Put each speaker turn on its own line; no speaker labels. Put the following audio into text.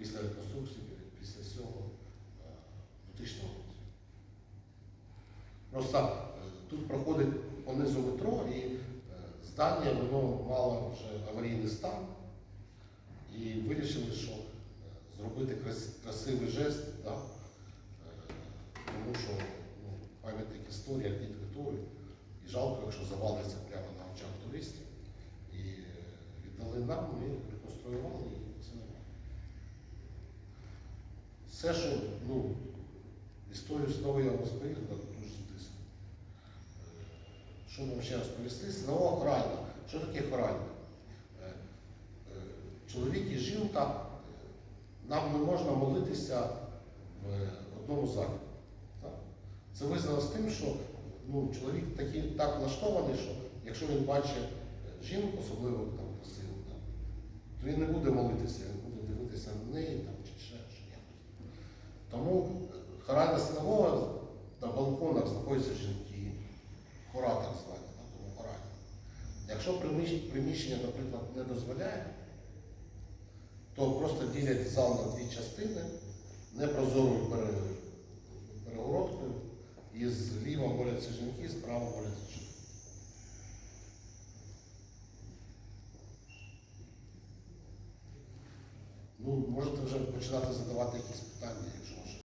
після реконструкції, після всього е, у 2000 році. Просто е, тут проходить понизу метро і е, здання воно мало вже аварійний стан. І вирішили, що е, зробити красивий жест, да, е, тому що ну, пам'ятник історії, архітектури, і жалко, якщо завалиться прямо на очах туристів. І е, віддали нам, ми реконструювали і все нормально. Все, що ну, історію знову я розповів, дуже стисло. Е, Що вам ще розповісти? Синова хоральна. Що таке хоральна? Е, е, Чоловік і жінка, нам не можна молитися в одному залі. Це визвано з тим, що ну, чоловік такий, так влаштований, що якщо він бачить жінку, особливо там красиву, то він не буде молитися, він буде дивитися на неї там, чи ще ще якось. Тому хоральна синагога на балконах знаходяться жінки, так, тому хоральна. Якщо приміщення, наприклад, не дозволяє, то просто ділять зал на дві частини непрозорою пере- перегородкою, і зліва моляться жінки, справа моляться жінки. Ну, можете вже починати задавати якісь питання, якщо вже